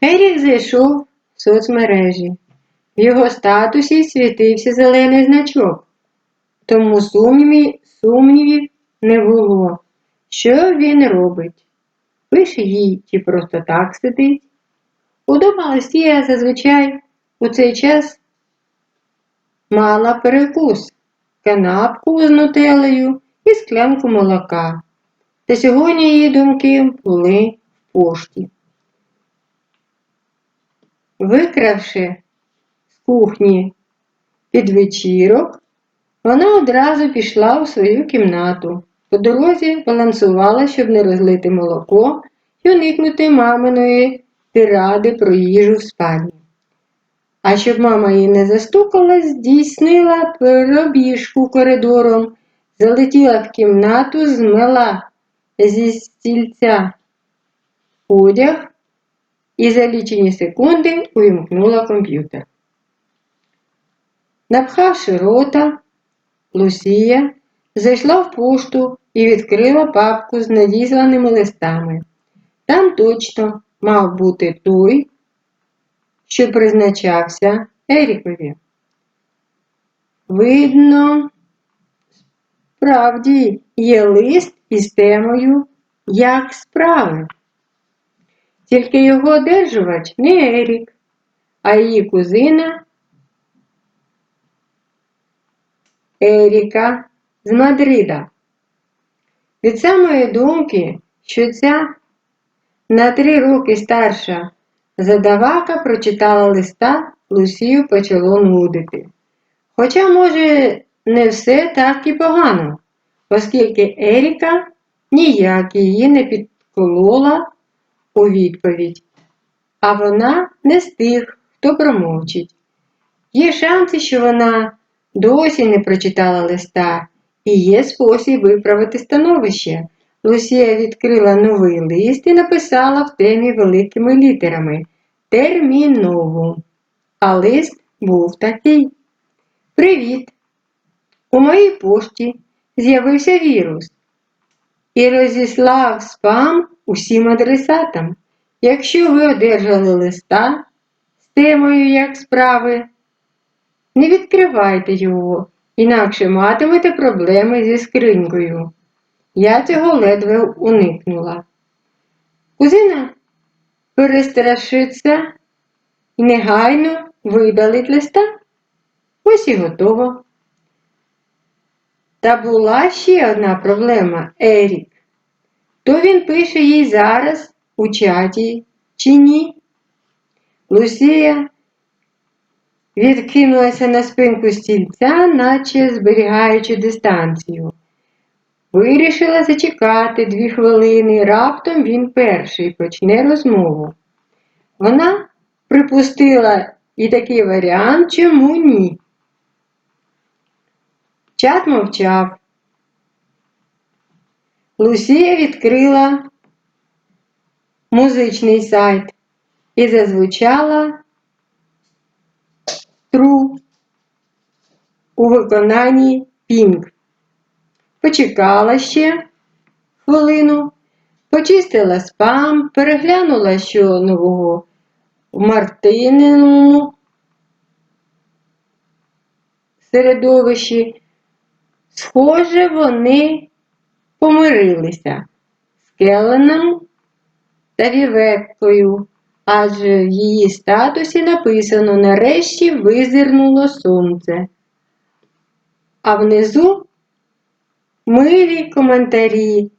Ерік зайшов в соцмережі. В його статусі світився зелений значок, тому сумнівів, сумнівів не було, що він робить. Пише їй чи просто так сидить. Удома Лисія зазвичай у цей час мала перекус, канапку з нутелею і склянку молока. Та сьогодні її думки були в пошті. Викравши з кухні під вечірок, вона одразу пішла у свою кімнату. По дорозі балансувала, щоб не розлити молоко і уникнути маминої тиради про їжу в спальні. А щоб мама її не застукала, здійснила пробіжку коридором, залетіла в кімнату, змела зі стільця одяг і за лічені секунди увімкнула комп'ютер. Напхавши рота, Лусія зайшла в пошту і відкрила папку з надісланими листами. Там точно мав бути той, що призначався Ерікові. Видно, справді є лист із темою Як справи. Тільки його одержувач не Ерік, а її кузина Еріка з Мадрида. Від самої думки, що ця на три роки старша задавака прочитала листа, Лусію почало нудити. Хоча, може, не все так і погано, оскільки Еріка ніяк її не підколола у відповідь, а вона не з тих, хто промовчить. Є шанси, що вона досі не прочитала листа, і є спосіб виправити становище. Лусія відкрила новий лист і написала в темі великими літерами терміново. А лист був такий. Привіт! У моїй пошті з'явився вірус і розіслав спам усім адресатам. Якщо ви одержали листа з темою як справи, не відкривайте його, інакше матимете проблеми зі скринькою. Я цього ледве уникнула. Кузина перестрашиться і негайно видалить листа. Ось і готово. Та була ще одна проблема Ерік. То він пише їй зараз у чаті чи ні? Лусія відкинулася на спинку стільця, наче зберігаючи дистанцію. Вирішила зачекати дві хвилини, раптом він перший почне розмову. Вона припустила і такий варіант, чому ні. Чат мовчав. Лусія відкрила музичний сайт і зазвучала тру у виконанні пінг. Почекала ще хвилину, почистила спам, переглянула, що нового в Мартининому середовищі. Схоже, вони помирилися з Келленом та Вівеккою, адже в її статусі написано нарешті визирнуло сонце. А внизу милі коментарі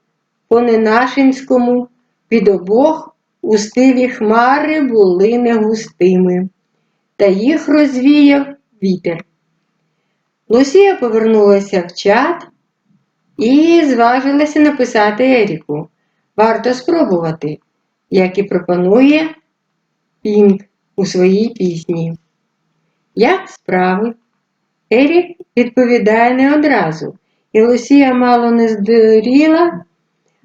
по ненашинському від обох у стилі хмари були негустими, та їх розвіяв вітер. Лусія повернулася в чат і зважилася написати Еріку. Варто спробувати, як і пропонує Пінк у своїй пісні. Як справи? Ерік відповідає не одразу, і Лусія мало не здуріла,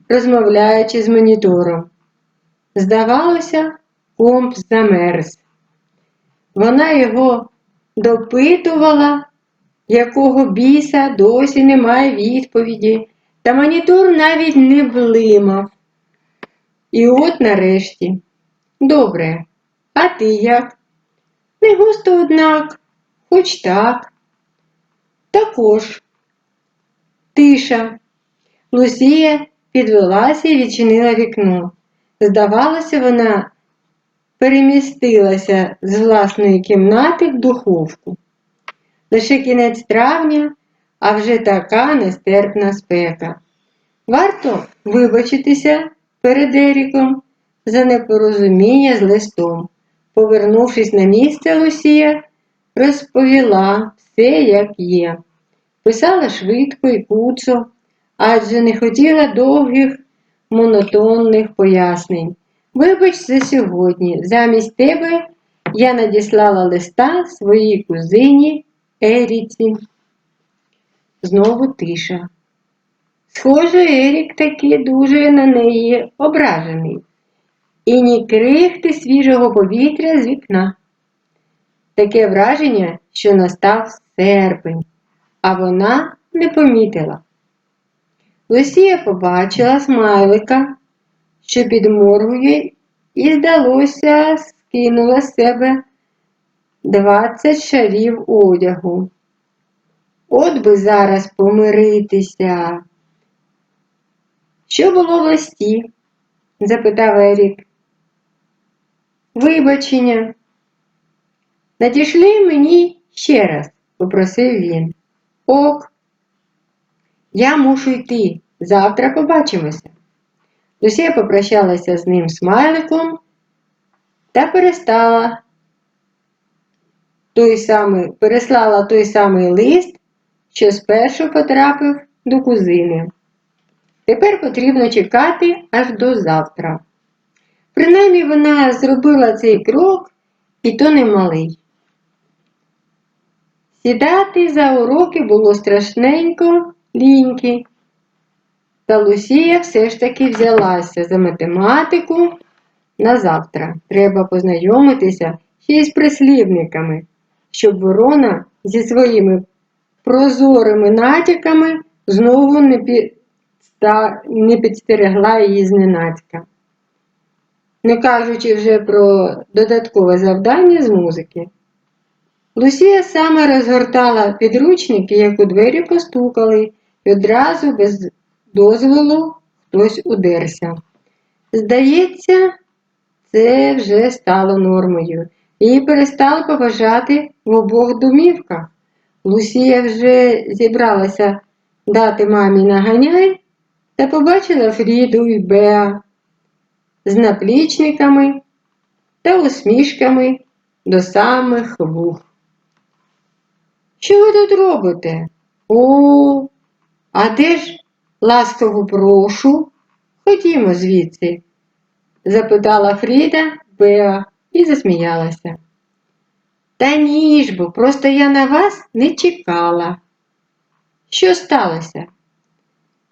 розмовляючи з монітором. Здавалося, комп замерз. Вона його допитувала якого біса досі немає відповіді, та монітор навіть не блимав. І от нарешті. Добре, А ти як? Не густо, однак, хоч так. Також. Тиша. Лусія підвелася і відчинила вікно. Здавалося, вона перемістилася з власної кімнати в духовку. Лише кінець травня, а вже така нестерпна спека. Варто вибачитися перед Еріком за непорозуміння з листом. Повернувшись на місце, Лусія розповіла все, як є. Писала швидко і куцо, адже не хотіла довгих монотонних пояснень. Вибач за сьогодні, замість тебе я надіслала листа своїй кузині Еріці. Знову тиша. Схоже, Ерік таки дуже на неї ображений. І ні крихти свіжого повітря з вікна. Таке враження, що настав серпень, а вона не помітила. Лусія побачила смайлика, що підморгує, і, здалося, скинула з себе двадцять шарів одягу. От би зараз помиритися. Що було в листі? запитав Ерік. Вибачення. Надійшли мені ще раз, попросив він. Ок, я мушу йти. Завтра побачимося. Лусія попрощалася з ним смайликом та перестала той самий, переслала той самий лист, що спершу потрапив до кузини. Тепер потрібно чекати аж до завтра. Принаймні вона зробила цей крок, і то немалий. Сідати за уроки було страшненько ліньки. Та Лусія все ж таки взялася за математику на завтра. Треба познайомитися ще й з прислівниками, щоб ворона зі своїми прозорими натяками знову не, підста... не підстерегла її зненацька. Не кажучи вже про додаткове завдання з музики. Лусія саме розгортала підручники, як у двері постукали, і одразу без дозволу хтось удерся. Здається, це вже стало нормою. Її перестали поважати в обох домівках. Лусія вже зібралася дати мамі наганяй та побачила Фріду і Беа з наплічниками та усмішками до самих вух. Що ви тут робите? О, а де ж ласково прошу? Ходімо звідси, запитала Фріда Беа і засміялася. Та ні ж бо, просто я на вас не чекала. Що сталося?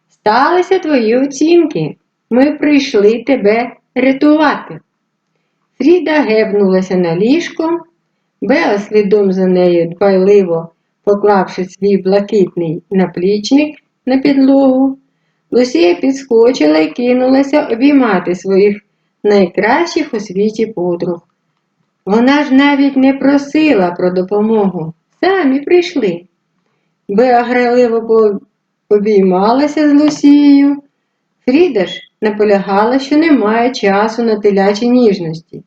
Сталися твої оцінки. Ми прийшли тебе рятувати. Фріда гебнулася на ліжко, Беа слідом за нею дбайливо поклавши свій блакитний наплічник на підлогу, Лусія підскочила і кинулася обіймати своїх найкращих у світі подруг. Вона ж навіть не просила про допомогу, самі прийшли. Беа граливо обіймалася з Лусією. Фріда ж наполягала, що немає часу на телячі ніжності.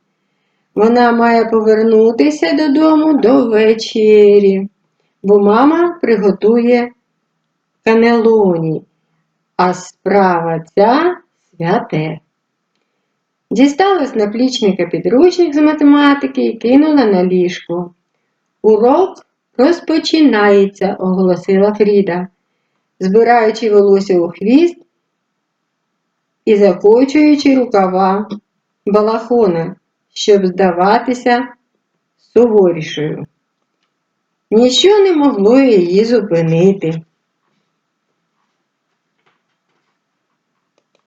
Вона має повернутися додому до вечері, бо мама приготує канелоні, а справа ця святе. Дістала з наплічника підручник з математики і кинула на ліжко. Урок розпочинається, оголосила Фріда, збираючи волосся у хвіст і закочуючи рукава балахона, щоб здаватися суворішою. Ніщо не могло її зупинити.